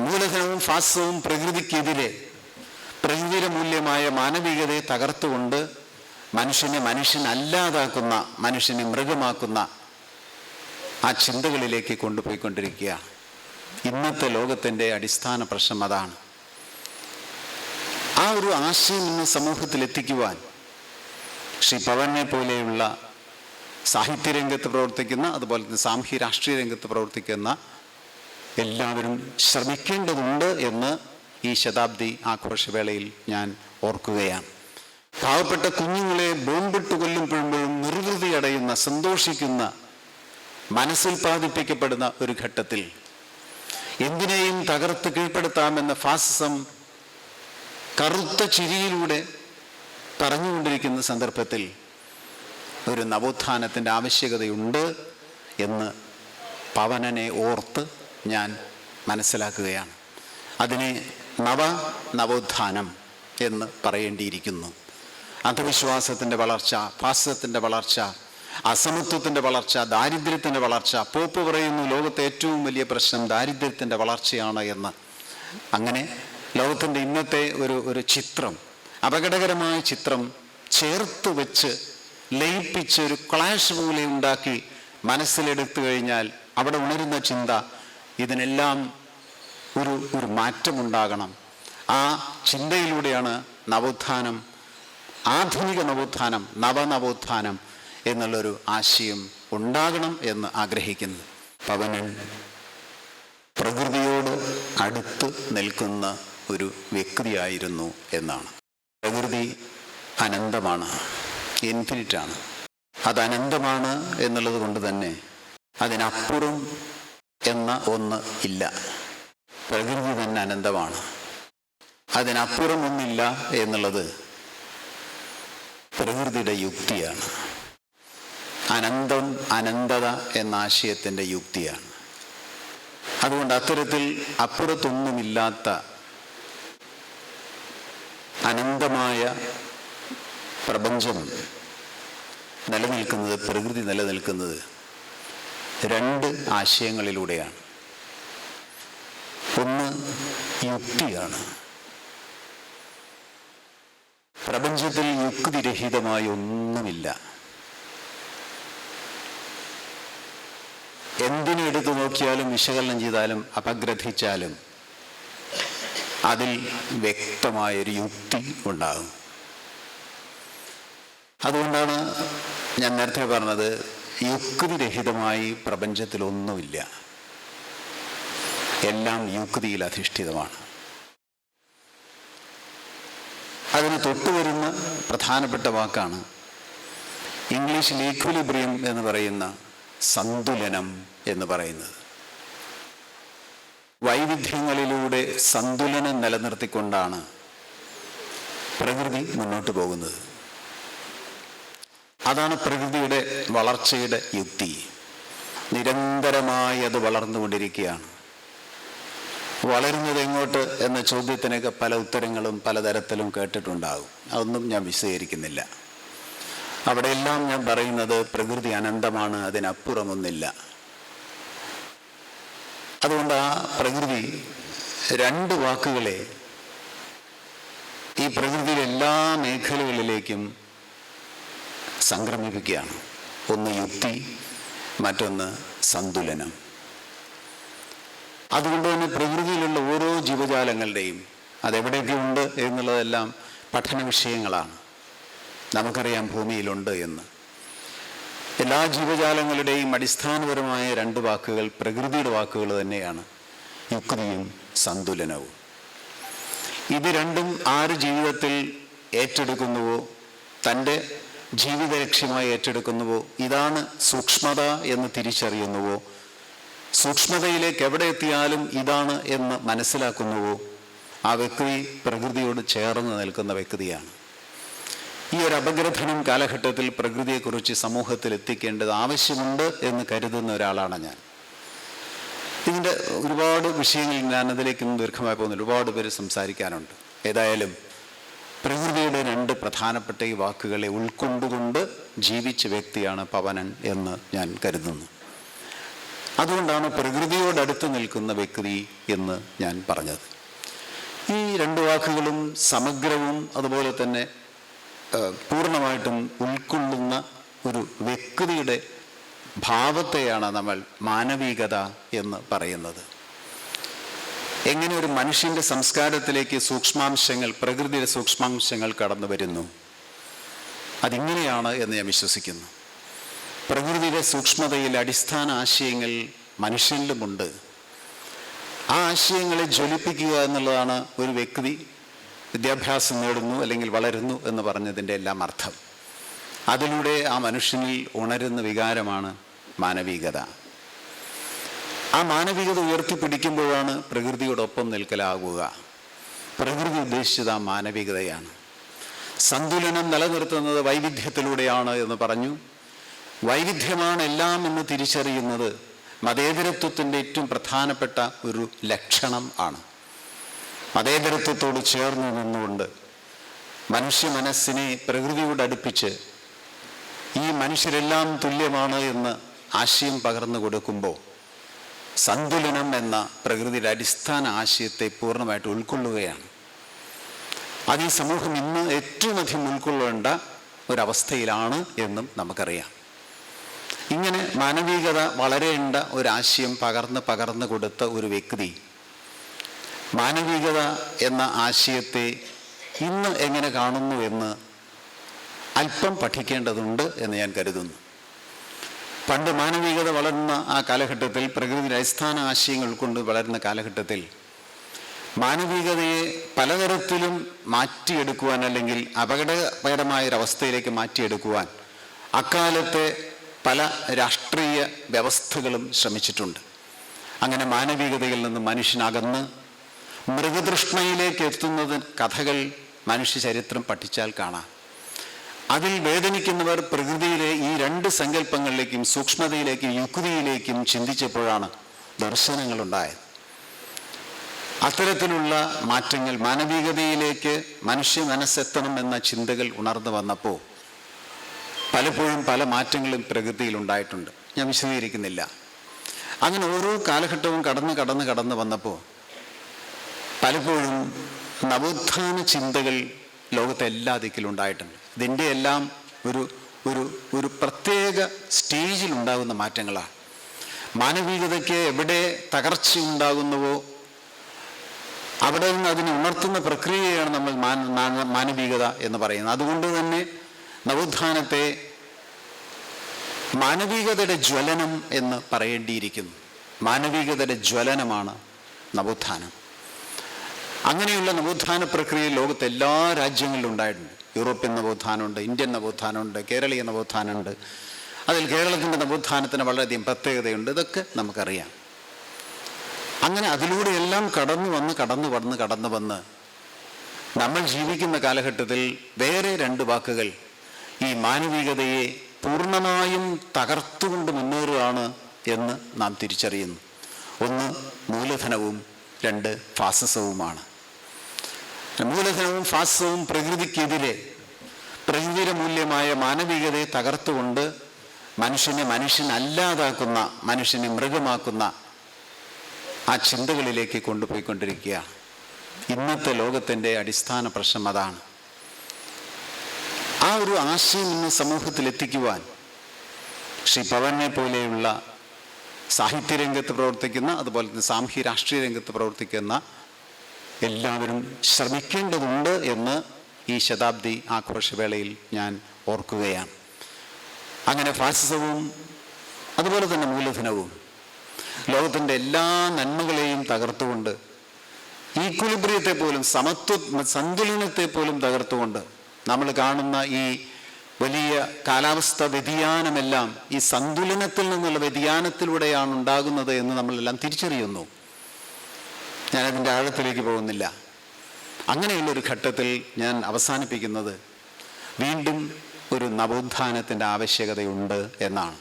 മൂലധനവും ഫാസവും പ്രകൃതിക്കെതിരെ പ്രകൃതിയുടെ മൂല്യമായ മാനവികതയെ തകർത്തുകൊണ്ട് മനുഷ്യനെ മനുഷ്യനല്ലാതാക്കുന്ന മനുഷ്യനെ മൃഗമാക്കുന്ന ആ ചിന്തകളിലേക്ക് കൊണ്ടുപോയിക്കൊണ്ടിരിക്കുക. ഇന്നത്തെ ലോകത്തിന്റെ അടിസ്ഥാന പ്രശ്നം അതാണ്. ആ ഒരു ആശയം ഇന്ന് സമൂഹത്തിൽ എത്തിക്കുവാൻ ശ്രീ പവനെ പോലെയുള്ള സാഹിത്യരംഗത്ത് പ്രവർത്തിക്കുന്ന അതുപോലെ തന്നെ സാമൂഹ്യ രാഷ്ട്രീയ രംഗത്ത് പ്രവർത്തിക്കുന്ന എല്ലാവരും ശ്രമിക്കേണ്ടതുണ്ട് എന്ന് ഈ ശതാബ്ദി ആഘോഷവേളയിൽ ഞാൻ ഓർക്കുകയാണ്. പാവപ്പെട്ട കുഞ്ഞുങ്ങളെ ബോംബിട്ട് കൊല്ലുമ്പോഴും നിർവൃതി അടയുന്ന സന്തോഷിക്കുന്ന മനസ്സുൽപാദിപ്പിക്കപ്പെടുന്ന ഒരു ഘട്ടത്തിൽ എന്തിനേയും തകർത്ത് കീഴ്പ്പെടുത്താമെന്ന ഫാസിസം കറുത്ത ചിരിയിലൂടെ പറഞ്ഞുകൊണ്ടിരിക്കുന്ന സന്ദർഭത്തിൽ ഒരു നവോത്ഥാനത്തിന്റെ ആവശ്യകതയുണ്ട് എന്ന് പവനനെ ഓർത്ത് ഞാൻ മനസ്സിലാക്കുകയാണ്. അതിനെ നവ നവോത്ഥാനം എന്ന് പറയേണ്ടിയിരിക്കുന്നു. അന്ധവിശ്വാസത്തിന്റെ വളർച്ച ഫാസത്തിന്റെ വളർച്ച അസമത്വത്തിന്റെ വളർച്ച ദാരിദ്ര്യത്തിന്റെ വളർച്ച പോപ്പ് പറയുന്നു ലോകത്തെ ഏറ്റവും വലിയ പ്രശ്നം ദാരിദ്ര്യത്തിന്റെ വളർച്ചയാണ് എന്ന്. അങ്ങനെ ലോകത്തിന്റെ ഇന്നത്തെ ഒരു ഒരു ചിത്രം അപകടകരമായ ചിത്രം ചേർത്ത് വെച്ച് ലയിപ്പിച്ച് ഒരു ക്ലാഷ് പോലെ ഉണ്ടാക്കി മനസ്സിലെടുത്തു കഴിഞ്ഞാൽ അവിടെ ഉണരുന്ന ചിന്ത ഇതിനെല്ലാം ഒരു ഒരു മാറ്റമുണ്ടാകണം. ആ ചിന്തയിലൂടെയാണ് നവോത്ഥാനം ആധുനിക നവോത്ഥാനം നവനവോത്ഥാനം എന്നുള്ളൊരു ആശയം ഉണ്ടാകണം എന്ന് ആഗ്രഹിക്കുന്നു. പവനൻ പ്രകൃതിയോട് അടുത്ത് നിൽക്കുന്ന ഒരു വ്യക്തിയായിരുന്നു എന്നാണ്. പ്രകൃതി അനന്തമാണ് ഇൻഫിനിറ്റാണ് അത് അനന്തമാണ് എന്നുള്ളത് കൊണ്ട് തന്നെ അതിനപ്പുറം എന്ന ഒന്ന് ഇല്ല. പ്രകൃതി തന്നെ അനന്തമാണ്. അതിനപ്പുറം ഒന്നില്ല എന്നുള്ളത് പ്രകൃതിയുടെ യുക്തിയാണ്. അനന്തം അനന്തത എന്ന ആശയത്തിന്റെ യുക്തിയാണ്. അതുകൊണ്ട് അത്തരത്തിൽ അപ്പുറത്തൊന്നുമില്ലാത്ത അനന്തമായ പ്രപഞ്ചം നിലനിൽക്കുന്നത് പ്രകൃതി നിലനിൽക്കുന്നത് രണ്ട് ആശയങ്ങളിലൂടെയാണ്. ഒന്ന് യുക്തിയാണ്. പ്രപഞ്ചത്തിൽ യുക്തിരഹിതമായി ഒന്നുമില്ല. എന്തിനെടുത്തു നോക്കിയാലും വിശകലനം ചെയ്താലും അപഗ്രഥിച്ചാലും അതിൽ വ്യക്തമായൊരു യുക്തി ഉണ്ടാകും. അതുകൊണ്ടാണ് ഞാൻ നേരത്തെ പറഞ്ഞത് യുക്തിരഹിതമായി പ്രപഞ്ചത്തിലൊന്നുമില്ല. എല്ലാം യുക്തിയിൽ അധിഷ്ഠിതമാണ് അതിന് തൊട്ടുവരുന്ന പ്രധാനപ്പെട്ട വാക്കാണ് ഇംഗ്ലീഷിൽ ഈക്വലിബ്രിയം എന്ന് പറയുന്ന സന്തുലനം എന്ന് പറയുന്നത്. വൈവിധ്യങ്ങളിലൂടെ സന്തുലനം നിലനിർത്തിക്കൊണ്ടാണ് പ്രകൃതി മുന്നോട്ട് പോകുന്നത്. അതാണ് പ്രകൃതിയുടെ വളർച്ചയുടെ യുക്തി. നിരന്തരമായി അത് വളർന്നുകൊണ്ടിരിക്കുകയാണ്. വളരുന്നത് എങ്ങോട്ട് എന്ന ചോദ്യത്തിനൊക്കെ പല ഉത്തരങ്ങളും പലതരത്തിലും കേട്ടിട്ടുണ്ടാകും. അതൊന്നും ഞാൻ വിശദീകരിക്കുന്നില്ല. അവിടെയെല്ലാം ഞാൻ പറയുന്നത് പ്രകൃതി അനന്തമാണ് അതിനപ്പുറമൊന്നില്ല അതുകൊണ്ട് ആ പ്രകൃതി രണ്ട് വാക്കുകളെ ഈ പ്രകൃതിയിലെല്ലാ മേഖലകളിലേക്കും സംക്രമിപ്പിക്കുകയാണ് ഒന്ന് യുക്തി മറ്റൊന്ന് സന്തുലനം. അതുകൊണ്ട് തന്നെ പ്രകൃതിയിലുള്ള ഓരോ ജീവജാലങ്ങളുടെയും അതെവിടെയൊക്കെ ഉണ്ട് എന്നുള്ളതെല്ലാം പഠന വിഷയങ്ങളാണ്. നമുക്കറിയാം ഭൂമിയിലുണ്ട് എന്ന്. എല്ലാ ജീവജാലങ്ങളുടെയും അടിസ്ഥാനപരമായ രണ്ട് വാക്കുകൾ പ്രകൃതിയുടെ വാക്കുകൾ തന്നെയാണ്. യുക്തിയും സന്തുലനവും. ഇത് രണ്ടും ആര് ജീവിതത്തിൽ ഏറ്റെടുക്കുന്നുവോ തന്റെ ജീവിത ലക്ഷ്യമായി ഏറ്റെടുക്കുന്നുവോ? ഇതാണ് സൂക്ഷ്മത എന്ന് തിരിച്ചറിയുന്നുവോ? സൂക്ഷ്മതയിലേക്ക് എവിടെ എത്തിയാലും ഇതാണ് എന്ന് മനസ്സിലാക്കുന്നുവോ? ആ വ്യക്തി പ്രകൃതിയോട് ചേർന്ന് നിൽക്കുന്ന വ്യക്തിയാണ്. ഈ ഒരു അപഗ്രഥനം കാലഘട്ടത്തിൽ പ്രകൃതിയെക്കുറിച്ച് സമൂഹത്തിൽ എത്തിക്കേണ്ടത് ആവശ്യമുണ്ട് എന്ന് കരുതുന്ന ഒരാളാണ് ഞാൻ. ഇതിന്റെ ഒരുപാട് വിഷയങ്ങൾ ഞാൻ അതിലേക്ക് ദീർഘമായി പോകുന്നു ഒരുപാട് പേര് സംസാരിക്കാനുണ്ട്. ഏതായാലും പ്രകൃതിയുടെ രണ്ട് പ്രധാനപ്പെട്ട ഈ വാക്കുകളെ ഉൾക്കൊണ്ടുകൊണ്ട് ജീവിച്ച വ്യക്തിയാണ് പവനൻ എന്ന് ഞാൻ കരുതുന്നു. അതുകൊണ്ടാണ് പ്രകൃതിയോടടുത്ത് നിൽക്കുന്ന വ്യക്തി എന്ന് ഞാൻ പറഞ്ഞത്. ഈ രണ്ട് വാക്കുകളും സമഗ്രവും അതുപോലെ തന്നെ പൂർണമായിട്ടും ഉൾക്കൊള്ളുന്ന ഒരു വ്യക്തിയുടെ ഭാവത്തെയാണ് നമ്മൾ മാനവികത എന്ന് പറയുന്നത്. എങ്ങനെ ഒരു മനുഷ്യന്റെ സംസ്കാരത്തിലേക്ക് സൂക്ഷ്മാംശങ്ങൾ പ്രകൃതിയുടെ സൂക്ഷ്മാംശങ്ങൾ കടന്നു വരുന്നു? അതിങ്ങനെയാണ് എന്ന് ഞാൻ വിശ്വസിക്കുന്നു. പ്രകൃതിയുടെ സൂക്ഷ്മതയിൽ അടിസ്ഥാന ആശയങ്ങൾ മനുഷ്യനിലുമുണ്ട്. ആ ആശയങ്ങളെ ജ്വലിപ്പിക്കുക എന്നുള്ളതാണ് ഒരു വ്യക്തി വിദ്യാഭ്യാസം നേടുന്നു അല്ലെങ്കിൽ വളരുന്നു എന്ന് പറഞ്ഞതിന്റെ എല്ലാം അർത്ഥം. അതിലൂടെ ആ മനുഷ്യനിൽ ഉണരുന്ന വികാരമാണ് മാനവികത. ആ മാനവികത ഉയർത്തിപ്പിടിക്കുമ്പോഴാണ് പ്രകൃതിയോടൊപ്പം നിൽക്കലാകുക. പ്രകൃതി ഉദ്ദേശിച്ചത് ആ മാനവികതയാണ്. സന്തുലനം നിലനിർത്തുന്നത് വൈവിധ്യത്തിലൂടെയാണ് എന്ന് പറഞ്ഞു. വൈവിധ്യമാണ് എല്ലാം എന്ന് തിരിച്ചറിയുന്നത് മതേതരത്വത്തിന്റെ ഏറ്റവും പ്രധാനപ്പെട്ട ഒരു ലക്ഷണം ആണ്. മതേതരത്വത്തോട് ചേർന്ന് നിന്നുകൊണ്ട് മനുഷ്യ മനസ്സിനെ പ്രകൃതിയോട് അടുപ്പിച്ച് ഈ മനുഷ്യരെല്ലാം തുല്യമാണ് എന്ന് ആശയം പകർന്നു കൊടുക്കുമ്പോൾ സന്തുലനം എന്ന പ്രകൃതിയുടെ അടിസ്ഥാന ആശയത്തെ പൂർണമായിട്ട് ഉൾക്കൊള്ളുകയാണ്. അത് ഈ സമൂഹം ഇന്ന് ഏറ്റവും അധികം ഉൾക്കൊള്ളേണ്ട ഒരവസ്ഥയിലാണ് എന്നും നമുക്കറിയാം. ഇങ്ങനെ മാനവികത വളരേണ്ട ഒരാശയം പകർന്ന് പകർന്നു കൊടുത്ത ഒരു വ്യക്തി മാനവികത എന്ന ആശയത്തെ ഇന്ന് എങ്ങനെ കാണുന്നു എന്ന് അല്പം പഠിക്കേണ്ടതുണ്ട് എന്ന് ഞാൻ കരുതുന്നു. പണ്ട് മാനവികത വളർന്ന ആ കാലഘട്ടത്തിൽ പ്രകൃതിയുടെ അടിസ്ഥാന ആശയങ്ങൾ കൊണ്ട് വളരുന്ന കാലഘട്ടത്തിൽ മാനവികതയെ പലതരത്തിലും മാറ്റിയെടുക്കുവാൻ അല്ലെങ്കിൽ അപകടകരമായ ഒരവസ്ഥയിലേക്ക് മാറ്റിയെടുക്കുവാൻ അക്കാലത്തെ പല രാഷ്ട്രീയ വ്യവസ്ഥകളും ശ്രമിച്ചിട്ടുണ്ട്. അങ്ങനെ മാനവികതയിൽ നിന്ന് മനുഷ്യനകന്ന് മൃഗതൃഷ്ണയിലേക്ക് എത്തുന്നത് കഥകൾ മനുഷ്യ ചരിത്രം പഠിച്ചാൽ കാണാം. അതിൽ വേദനിക്കുന്നവർ പ്രകൃതിയിലെ ഈ രണ്ട് സങ്കല്പങ്ങളിലേക്കും സൂക്ഷ്മതയിലേക്കും യുക്തിയിലേക്കും ചിന്തിച്ചപ്പോഴാണ് ദർശനങ്ങളുണ്ടായത്. അത്തരത്തിലുള്ള മാറ്റങ്ങൾ മാനവികതയിലേക്ക് മനുഷ്യ മനസ്സെത്തണം എന്ന ചിന്തകൾ ഉണർന്നു വന്നപ്പോൾ പലപ്പോഴും പല മാറ്റങ്ങളും പ്രകൃതിയിൽ ഉണ്ടായിട്ടുണ്ട്. ഞാൻ വിശദീകരിക്കുന്നില്ല. അങ്ങനെ ഓരോ കാലഘട്ടവും കടന്ന് കടന്ന് കടന്ന് വന്നപ്പോൾ പലപ്പോഴും നവോത്ഥാന ചിന്തകൾ ലോകത്തെ എല്ലാ ദിക്കിലും ഉണ്ടായിട്ടുണ്ട്. ഇതിന്റെ എല്ലാം ഒരു ഒരു ഒരു പ്രത്യേക സ്റ്റേജിൽ ഉണ്ടാകുന്ന മാറ്റങ്ങളാണ്. മാനവികതയ്ക്ക് എവിടെ തകർച്ച ഉണ്ടാകുന്നുവോ അവിടെ നിന്ന് അതിനെ ഉണർത്തുന്ന പ്രക്രിയയാണ് നമ്മൾ മാന- മാന- മാനവികത എന്ന് പറയുന്നത്. അതുകൊണ്ട് തന്നെ നവോത്ഥാനത്തെ മാനവികതയുടെ ജ്വലനം എന്ന് പറയേണ്ടിയിരിക്കുന്നു. മാനവികതയുടെ ജ്വലനമാണ് നവോത്ഥാനം. അങ്ങനെയുള്ള നവോത്ഥാന പ്രക്രിയ ലോകത്തെ എല്ലാ രാജ്യങ്ങളിലും ഉണ്ടായിട്ടുണ്ട്. യൂറോപ്യൻ നവോത്ഥാനമുണ്ട് ഇന്ത്യൻ നവോത്ഥാനമുണ്ട് കേരളീയ നവോത്ഥാനമുണ്ട്. അതിൽ കേരളത്തിന്റെ നവോത്ഥാനത്തിന് വളരെയധികം പ്രത്യേകതയുണ്ട്. ഇതൊക്കെ നമുക്കറിയാം. അങ്ങനെ അതിലൂടെയെല്ലാം കടന്നു വന്ന് കടന്നു വന്ന് കടന്നു വന്ന് നമ്മൾ ജീവിക്കുന്ന കാലഘട്ടത്തിൽ വേറെ രണ്ട് വാക്കുകൾ ഈ മാനവികതയെ പൂർണമായും തകർത്തുകൊണ്ട് മുന്നേറുകയാണ് എന്ന് നാം തിരിച്ചറിയുന്നു. ഒന്ന് മൂലധനവും രണ്ട് ഫാസിസവുമാണ്. മൂലധനവും ഫാസവും പ്രകൃതിക്കെതിരെ പ്രകൃതിയുടെ മൂല്യമായ മാനവികതയെ തകർത്തുകൊണ്ട് മനുഷ്യനെ മനുഷ്യനല്ലാതാക്കുന്ന മനുഷ്യനെ മൃഗമാക്കുന്ന ആ ചിന്തകളിലേക്ക് കൊണ്ടുപോയിക്കൊണ്ടിരിക്കുകയാണ് ഇന്നത്തെ ലോകത്തിന്റെ അടിസ്ഥാന പ്രശ്നം അതാണ്. ആ ഒരു ആശയം ഇന്ന് സമൂഹത്തിൽ എത്തിക്കുവാൻ ശ്രീ പവനെ പോലെയുള്ള സാഹിത്യരംഗത്ത് പ്രവർത്തിക്കുന്ന അതുപോലെ തന്നെ സാമൂഹ്യ രാഷ്ട്രീയ രംഗത്ത് പ്രവർത്തിക്കുന്ന എല്ലാവരും ശ്രമിക്കേണ്ടതുണ്ട് എന്ന് ഈ ശതാബ്ദി ആഘോഷവേളയിൽ ഞാൻ ഓർക്കുകയാണ്. അങ്ങനെ ഫാസിസവും അതുപോലെ തന്നെ മൂലധനവും ലോകത്തിന്റെ എല്ലാ നന്മകളെയും തകർത്തുകൊണ്ട് ഈക്വലിബ്രിയത്തെ പോലും സമത്വ സന്തുലനത്തെ പോലും തകർത്തുകൊണ്ട് നമ്മൾ കാണുന്ന ഈ വലിയ കാലാവസ്ഥ വ്യതിയാനമെല്ലാം ഈ സന്തുലനത്തിൽ നിന്നുള്ള വ്യതിയാനത്തിലൂടെയാണ് ഉണ്ടാകുന്നത് എന്ന് നമ്മളെല്ലാം തിരിച്ചറിയുന്നു. ഞാനതിന്റെ ആഴത്തിലേക്ക് പോകുന്നില്ല. അങ്ങനെയുള്ള ഒരു ഘട്ടത്തിൽ ഞാൻ അവസാനിപ്പിക്കുന്നത് വീണ്ടും ഒരു നവോത്ഥാനത്തിന്റെ ആവശ്യകതയുണ്ട് എന്നാണ്.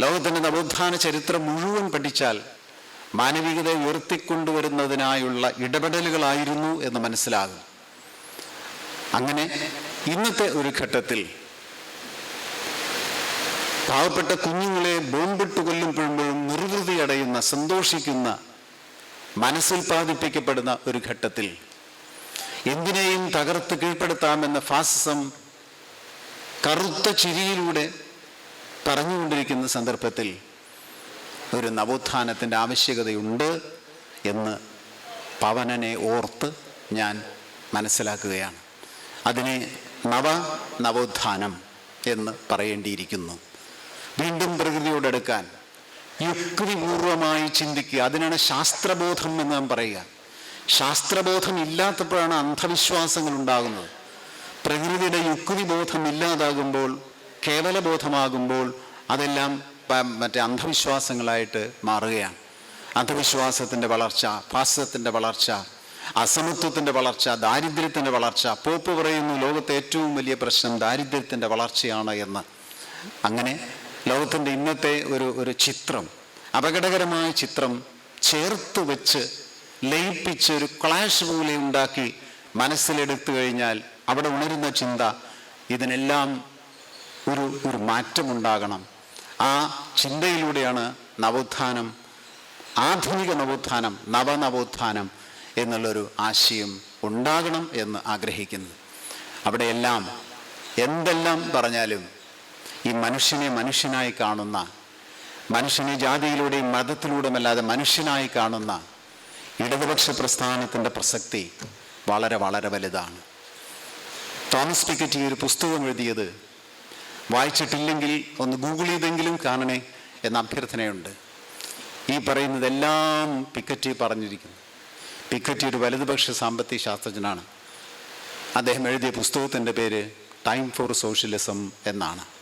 ലോകത്തിന്റെ നവോത്ഥാന ചരിത്രം മുഴുവൻ പഠിച്ചാൽ മാനവികത ഉയർത്തിക്കൊണ്ടുവരുന്നതിനായുള്ള ഇടപെടലുകളായിരുന്നു എന്ന് മനസ്സിലാകും. അങ്ങനെ ഇന്നത്തെ ഒരു ഘട്ടത്തിൽ പാവപ്പെട്ട കുഞ്ഞുങ്ങളെ ബോംബിട്ട് കൊല്ലുമ്പോഴും നിർവൃതി അടയുന്ന സന്തോഷിക്കുന്ന മനസ്സുൽപാദിപ്പിക്കപ്പെടുന്ന ഒരു ഘട്ടത്തിൽ എന്തിനേയും തകർത്ത് കീഴ്പ്പെടുത്താമെന്ന ഫാസിസം കറുത്ത ചിരിയിലൂടെ പറഞ്ഞുകൊണ്ടിരിക്കുന്ന സന്ദർഭത്തിൽ ഒരു നവോത്ഥാനത്തിന്റെ ആവശ്യകതയുണ്ട് എന്ന് പവനനെ ഓർത്ത് ഞാൻ മനസ്സിലാക്കുകയാണ്. അതിനെ നവ നവോത്ഥാനം എന്ന് പറയേണ്ടിയിരിക്കുന്നു. വീണ്ടും പ്രകൃതിയോടെടുക്കാൻ യുക്തിപൂർവമായി ചിന്തിക്കുക. അതിനാണ് ശാസ്ത്രബോധം എന്ന് ഞാൻ പറയുക. ശാസ്ത്രബോധം ഇല്ലാത്തപ്പോഴാണ് അന്ധവിശ്വാസങ്ങൾ ഉണ്ടാകുന്നത്. പ്രകൃതിയുടെ യുക്തിബോധം ഇല്ലാതാകുമ്പോൾ കേവലബോധമാകുമ്പോൾ അതെല്ലാം മറ്റേ അന്ധവിശ്വാസങ്ങളായിട്ട് മാറുകയാണ്. അന്ധവിശ്വാസത്തിന്റെ വളർച്ച ഫാസിസത്തിന്റെ വളർച്ച അസമത്വത്തിന്റെ വളർച്ച ദാരിദ്ര്യത്തിന്റെ വളർച്ച. പോപ്പ് പറയുന്നു ലോകത്തെ ഏറ്റവും വലിയ പ്രശ്നം ദാരിദ്ര്യത്തിന്റെ വളർച്ചയാണ് എന്ന്. അങ്ങനെ ലോകത്തിന്റെ ഇന്നത്തെ ഒരു ഒരു ചിത്രം അപകടകരമായ ചിത്രം ചേർത്ത് വെച്ച് ലയിപ്പിച്ച് ഒരു ക്ലാഷ് പോലെ ഉണ്ടാക്കി മനസ്സിലെടുത്തു കഴിഞ്ഞാൽ അവിടെ ഉണരുന്ന ചിന്ത ഇതിനെല്ലാം ഒരു ഒരു മാറ്റമുണ്ടാകണം. ആ ചിന്തയിലൂടെയാണ് നവോത്ഥാനം ആധുനിക നവോത്ഥാനം നവനവോത്ഥാനം എന്നുള്ളൊരു ആശയം ഉണ്ടാകണം എന്ന് ആഗ്രഹിക്കുന്നത് അവിടെയെല്ലാം എന്തെല്ലാം പറഞ്ഞാലും ഈ മനുഷ്യനെ മനുഷ്യനായി കാണുന്ന മനുഷ്യനെ ജാതിയിലൂടെയും മതത്തിലൂടെയും അല്ലാതെ മനുഷ്യനായി കാണുന്ന ഇടതുപക്ഷ പ്രസ്ഥാനത്തിന്റെ പ്രസക്തി വളരെ വളരെ വലുതാണ്. തോമസ് പിക്കറ്റ് ഈ ഒരു പുസ്തകം എഴുതിയത് വായിച്ചിട്ടില്ലെങ്കിൽ ഒന്ന് ഗൂഗിൾ ചെയ്തെങ്കിലും കാണണേ എന്ന അഭ്യർത്ഥനയുണ്ട്. ഈ പറയുന്നതെല്ലാം പിക്കറ്റ് പറഞ്ഞിരിക്കുന്നു. പിക്കറ്റ് ഒരു വലതുപക്ഷ സാമ്പത്തിക ശാസ്ത്രജ്ഞനാണ്. അദ്ദേഹം എഴുതിയ പുസ്തകത്തിന്റെ പേര് ടൈം ഫോർ സോഷ്യലിസം എന്നാണ്.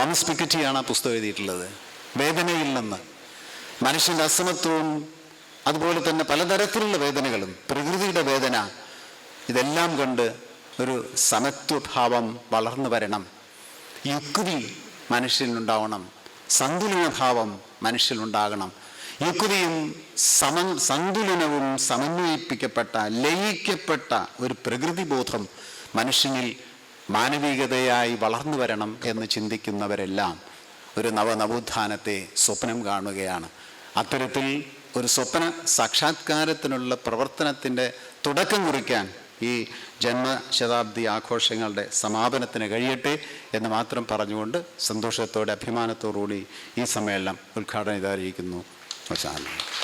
തോമസ് പിക്കറ്റിയാണ് ആ പുസ്തകം എഴുതിയിട്ടുള്ളത്. വേദനയിൽ നിന്ന്. മനുഷ്യന്റെ അസമത്വവും അതുപോലെ തന്നെ പലതരത്തിലുള്ള വേദനകളും പ്രകൃതിയുടെ വേദന ഇതെല്ലാം കൊണ്ട് ഒരു സമത്വഭാവം വളർന്നു വരണം. യുക്തി മനുഷ്യനുണ്ടാവണം സന്തുലനഭാവം മനുഷ്യനുണ്ടാകണം യുക്തിയും സമ സന്തുലനവും സമന്വയിപ്പിക്കപ്പെട്ട ലയിക്കപ്പെട്ട ഒരു പ്രകൃതി ബോധം മനുഷ്യനിൽ മാനവികതയായി വളർന്നു വരണം എന്ന് ചിന്തിക്കുന്നവരെല്ലാം ഒരു നവനവോത്ഥാനത്തെ സ്വപ്നം കാണുകയാണ്. അത്തരത്തിൽ ഒരു സ്വപ്ന സാക്ഷാത്കാരത്തിനുള്ള പ്രവർത്തനത്തിന്റെ തുടക്കം കുറിക്കാൻ ഈ ജന്മശതാബ്ദി ആഘോഷങ്ങളുടെ സമാപനത്തിന് കഴിയട്ടെ എന്ന് മാത്രം പറഞ്ഞുകൊണ്ട് സന്തോഷത്തോടെ അഭിമാനത്തോടുകൂടി ഈ സമ്മേളനം ഉദ്ഘാടനം ചെയ്തായിരിക്കുന്നു. അവസാനം.